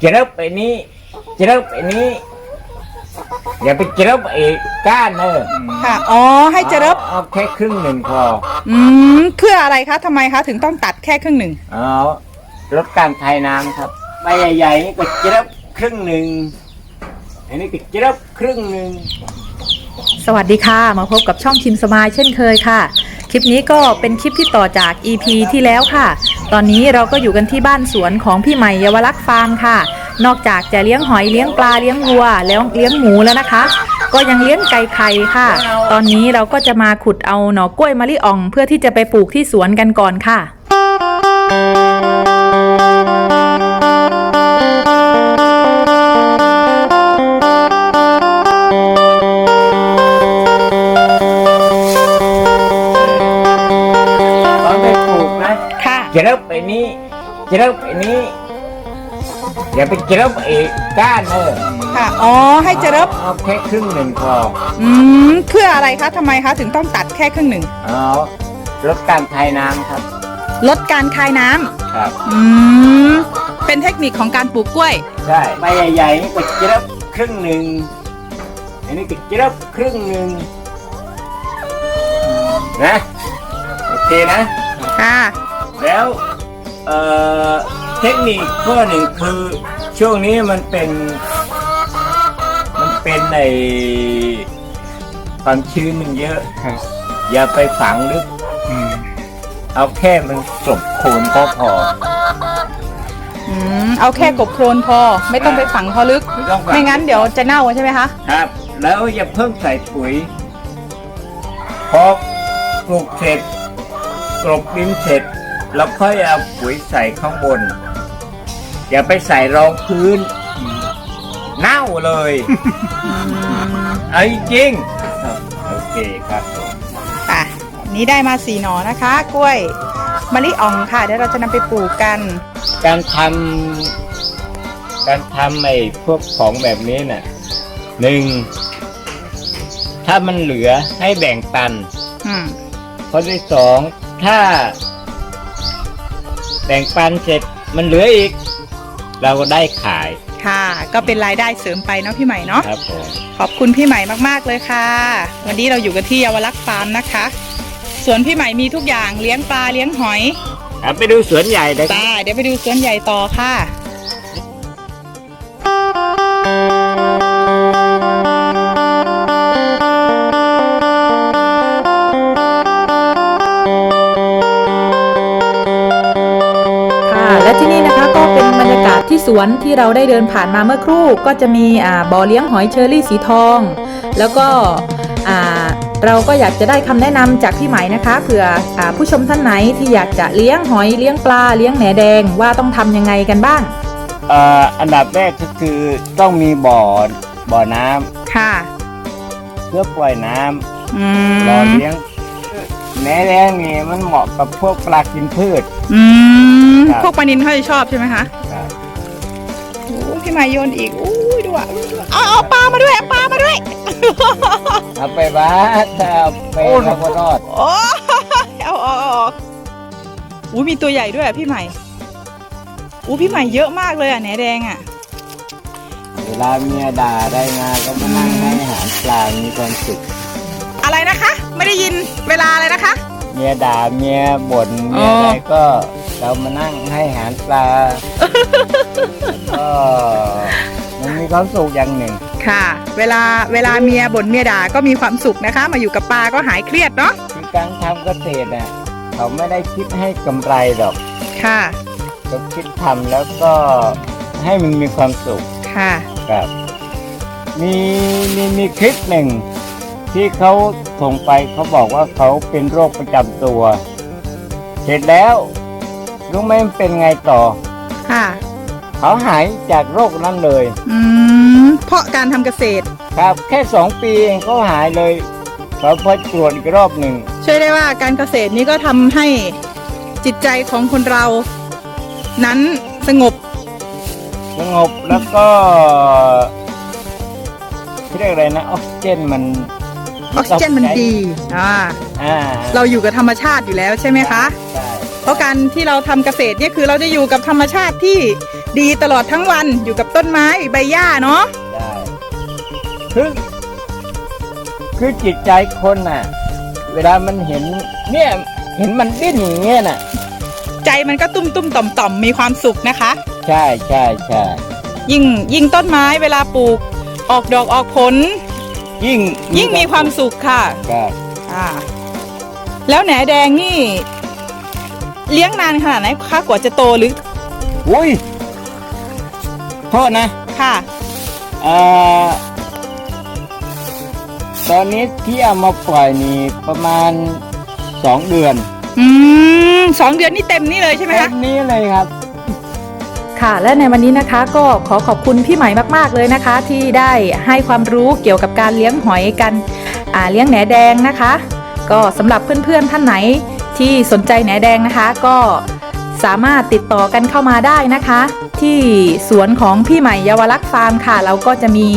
เจริบไอ้นี้เจริบไอ้นี้ อย่าไปเจริบไอ้ก้านเนอะค่ะ อ๋อ ให้เจริบเอาแค่ครึ่งหนึ่งพออืมเพื่ออะไรคะทำไมคะ ถึงต้องตัดแค่ครึ่งหนึ่ง เอาลดการคายน้ำครับใบใหญ่ๆนี่ก็เจริบครึ่งหนึ่งอันนี้ก็เจริบครึ่งหนึ่ง สวัสดีค่ะ มาพบกับช่องชิมสมายเช่นเคยค่ะ คลิปนี้ก็เป็นคลิปที่ต่อจาก EP ที่แล้วค่ะ ตอนนี้เราก็อยู่กันที่บ้านสวนของพี่ใหม่เยาวลักษ์ฟาร์มค่ะ นอกจากจะเลี้ยงหอยเลี้ยงปลาเลี้ยงวัวแล้วเลี้ยงหมูแล้วนะคะ ก็ยังเลี้ยงไก่ไข่ค่ะ ตอนนี้เราก็จะมาขุดเอาหน่อกล้วยมะลิอ่อง เพื่อที่จะไปปลูกที่สวนกันก่อนค่ะ ค่ะเจริบไอ้นี้เจริบไอ้นี้อย่าไปเจริบไอ้ก้านเนอะค่ะ อ๋อ ให้เจริบเอาแค่ครึ่งหนึ่งพออืมเพื่ออะไรคะทำไมคะถึงต้องตัดแค่ครึ่งหนึ่ง เอาลดการคายน้ำครับลดการคายน้ำครับอืม เป็นเทคนิคของการปลูกกล้วย ใช่ใบใหญ่ๆนี่ก็เจริบครึ่งหนึ่งอันนี้ก็เจริบครึ่งหนึ่งนะโอเคนะ ค่ะ แล้วเอ่อเทคนิคข้อหนึ่งคือช่วงนี้มันเป็น มันเป็นในความชื้นมันเยอะอย่าไปฝังลึกเอาแค่มันกลบโคนก็พอ อืมเอาแค่กบโครนพอ ไม่ต้องไปฝังพอลึก ไม่ต้องฝัง ไม่งั้นเดี๋ยวจะเน่าใช่ไหมคะ ครับ แล้วอย่าเพิ่งใส่ปุ๋ยพอปลูกเสร็จกลบดินเสร็จ แล้วค่อยเอาปุ๋ยใส่ข้างบน อย่าไปใส่รองพื้น เน่าเลยเอาจริงๆครับโอเคครับผมค่ะนี้ได้มาสี่หน่อนะคะ กล้วยมะลิอ่องค่ะเดี๋ยวเราจะนำไปปลูกกัน การทำการทำไอ้พวกของแบบนี้น่ะหนึ่งถ้ามันเหลือให้แบ่งปันอืมข้อที่สองถ้า แบ่งปันเสร็จมันเหลืออีก เราก็ได้ขายค่ะ ก็เป็นรายได้เสริมไปเนาะพี่ใหม่เนาะครับผมขอบคุณพี่ใหม่มากๆเลยค่ะ วันนี้เราอยู่กันที่เยาวรักษ์ฟาร์มนะคะสวนพี่ใหม่มีทุกอย่างเลี้ยงปลาเลี้ยงหอยครับไปดูสวนใหญ่เลยครับได้เดี๋ยวไปดูสวนใหญ่ต่อค่ะค่ะ ที่สวนที่เราได้เดินผ่านมาเมื่อครู่ ก็จะมีอ่าบ่อเลี้ยงหอยเชอรี่สีทอง แล้วก็อ่าเราก็อยากจะได้คำแนะนำจากพี่ไหมนะคะเผื่ออาผู้ชมท่านไหนที่อยากจะเลี้ยงหอยเลี้ยงปลาเลี้ยงแหนแดงว่าต้องทำยังไงกันบ้างเอ่ออันดับแรกก็คือต้องมีบ่อบ่อน้ำค่ะ เพื่อปล่อยน้อืำรอมเลี้ยงแหนแรงนี่มันเหมาะกับพวกปลากินพืชอืมครับพวกปลานินเขาจะชอบใช่ไหมคะครับโอ้พี่ใหม่โยนอีกอู้ยดูอะเอาเอาปลามาด้วยเอาปลามาด้วย เอาไปบ้าถ้าเอาไปเราก็รอดโอ้ยเอาออกเอาออกอู้มีตัวใหญ่ด้วยอะพี่ใหม่อู้พี่ใหม่เยอะมากเลยอะแหนแดงอะเวลาเมียด่าได้มาก็มานั่งให้อาหารปลา มีความสุข อะไรนะคะ ไม่ได้ยินเวลาอะไรนะคะ เมียด่าเมียบ่นอ๋เมีอยอะไรก็ เรามานั่งให้อาหารปลาก็มันมีความสุขอย่างหนึ่ง ค่ะ เวลาเวลาเมียบ่นเมียด่าก็มีความสุขนะคะ มาอยู่กับปลาก็หายเครียดเนาะคือการทำเกษตรน่ะเขาไม่ได้คิดให้กำไรหรอกค่ะเขาคิดทำแล้วก็ให้มันมีความสุขค่ะครับมีมีมีคลิปหนึ่งที่เขาส่งไปเขาบอกว่าเขาเป็นโรคประจำตัว เสร็จแล้ว รู้ไหมมันเป็นไงต่อ ค่ะ เขาหายจากโรคนั้นเลย อืม เพราะการทำเกษตร ครับแค่สองปีเองเขาหายเลยเขาพอตรวจอีกรอบหนึ่งช่วยได้ว่าการเกษตรนี้ก็ทำให้จิตใจของคนเรา นั้นสงบ สงบแล้วก็เรียกอะไรนะออกซิเจนมันออกซิเจนมันดี อ่า อ่าเราอยู่กับธรรมชาติอยู่แล้วใช่ไหมคะใช่ เพราะการที่เราทำเกษตรเนี่ยคือเราจะอยู่กับธรรมชาติที่ดีตลอดทั้งวันอยู่กับต้นไม้ใบหญ้าเนาะได้คือคือจิตใจคนน่ะ เวลามันเห็น เนี่ยเห็นมันดิ้นอย่างเงี้ยน่ะ ใจมันก็ตุ้มตุ้มต่อมต่อมมีความสุขนะคะ ใช่ใช่ใช่ยิ่งยิ่งต้นไม้เวลาปลูก ออกดอกออกผล ยิ่งยิ่งมีความสุขค่ะครับอ่าแล้วแหนแดงนี่ เลี้ยงนานขนาดไหนคะกว่าจะโตหรืออุ้ยโทษนะค่ะเอ่อตอนนี้ที่เอามาปล่อยนี่ประมาณสองเดือน อืมสองเดือนนี่เต็มนี่เลยใช่ไหมแบคะบนี้เลยครับ ค่ะ และในวันนี้นะคะก็ขอขอบคุณพี่ใหม่มากๆเลยนะคะ ที่ได้ให้ความรู้เกี่ยวกับการเลี้ยงหอยกันอ่าเลี้ยงแหนแดงนะคะ ก็สำหรับเพื่อนๆท่านไหน ที่สนใจแหนแดงนะคะ ก็สามารถติดต่อกันเข้ามาได้นะคะ ที่สวนของพี่ใหม่เยาวลักษ์ฟาร์มค่ะ เราก็จะมี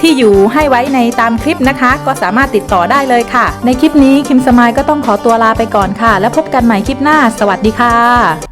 ที่อยู่ให้ไว้ในตามคลิปนะคะ ก็สามารถติดต่อได้เลยค่ะ ในคลิปนี้คิมสมายก็ต้องขอตัวลาไปก่อนค่ะ แล้วพบกันใหม่คลิปหน้า สวัสดีค่ะ